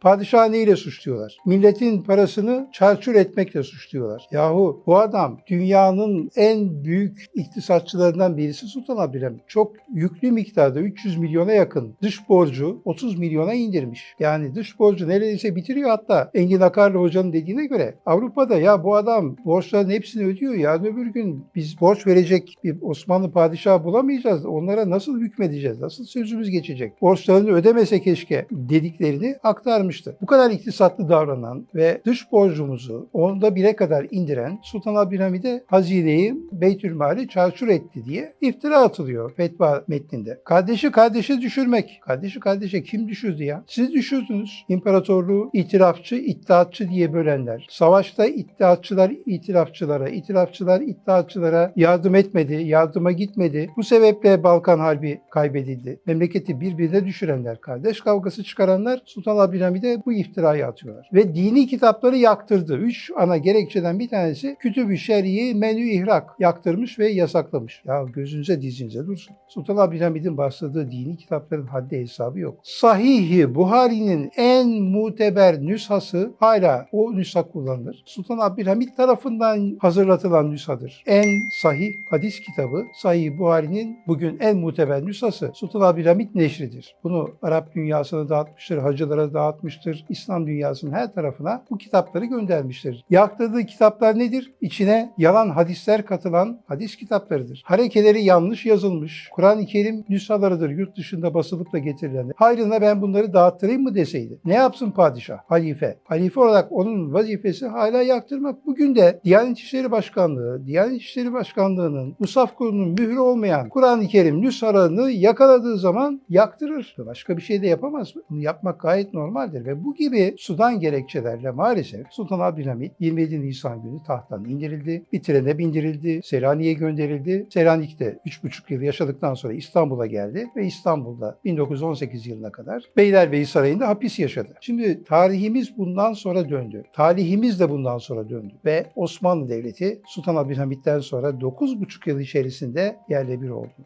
Padişahı neyle suçluyorlar? Milletin parasını çarçur etmekle suçluyorlar. Yahu bu adam dünyanın en büyük iktisatçılarından birisi Sultan Abdülhamit. Çok yüklü miktarda 300 milyona yakın dış borcu 30 milyona indirmiş. Yani dış borcu neredeyse bitiriyor hatta Engin Akarlı hocanın dediğine göre Avrupa'da ya bu adam borçların hepsini ödüyor. Yarın öbür gün biz borç verecek bir Osmanlı padişahı bulamayacağız. Onlara nasıl hükmedeceğiz? Nasıl sözümüz geçecek? Borçlarını ödemese keşke dediklerini aktarmıştı. Bu kadar iktisatlı davranan ve dış borcumuzu onda bire kadar indiren Sultan Abdülhamid'e hazineyi Beytülmali çarçur etti diye iftira atılıyor fetva metninde. Kardeşi kardeşi düşürmek. Kardeşi kardeşe kim düşürdü ya? Siz düşürdünüz. İmparatorluğu itirafçı, iddiatçı diye bölenler. Savaşta iddiatçılar itirafçılara, itirafçılar iddiatçılara yardım etmedi, yardıma gitmedi. Bu sebeple Balkan Harbi kaybedildi. Memleketi birbirine düşürenler, kardeş kavgası çıkaranlar Sultan Abdülhamid'e bu iftirayı atıyorlar. Ve dini kitapları yaktırdı. Üç ana gerekçeden bir tanesi Kütüb-ü Şer'i menü ihrak yaktırmış ve yasaklamış. Ya gözünüze dizinize dursun. Sultan Abdülhamid'in bastırdığı dini kitapların haddi hesabı yok. Sahih-i Buhari'nin en muteber nüshası hala o nüsha kullanılır. Sultan Abdülhamid tarafından hazırlatılan nüshadır. En sahih hadis kitabı Sahih Buhari'nin bugün en muteber nüshası Sultan Abdülhamid neşridir. Bunu Arap dünyasına dağıtmıştır, hacılara dağıtmıştır, İslam dünyasının her tarafına bu kitapları göndermiştir. Yaktırdığı kitaplar nedir? İçine yalan hadisler katılan hadis kitaplarıdır. Harekeleri yanlış yazılmış, Kur'an-ı Kerim nüshalarıdır yurt dışında basılıp da getirilen. Hayrına ben bunları dağıttırayım mı deseydi. Ne yapsın padişah, halife? Halife olarak onun vazifesi hala yaktırmak. Bugün de Diyanet İşleri Başkanlığı, Diyanet İşleri Başkanlığı'nın Musaf Kurulu'nun mührü olmayan Kur'an-ı Kerim nüshalarını yakaladığı zaman yaktırır. Başka bir şey de yapamaz mı? Bunu yapmak gayet normaldir ve bu gibi sudan gerekçelerle maalesef Sultan Abdülhamit 27 Nisan günü tahttan indirildi. Bir trene bindirildi. Selanik'e gönderildi. Selanik'te 3,5 yıl yaşadıktan sonra İstanbul'a geldi ve İstanbul'da 1918 yılına kadar Beylerbeyi Sarayı'nda hapis yaşadı. Şimdi tarihimiz bundan sonra döndü. Talihimiz de bundan sonra döndü ve Osmanlı Devleti Sultan Abdülhamit'ten sonra 9,5 yıl içerisinde yerle bir oldu.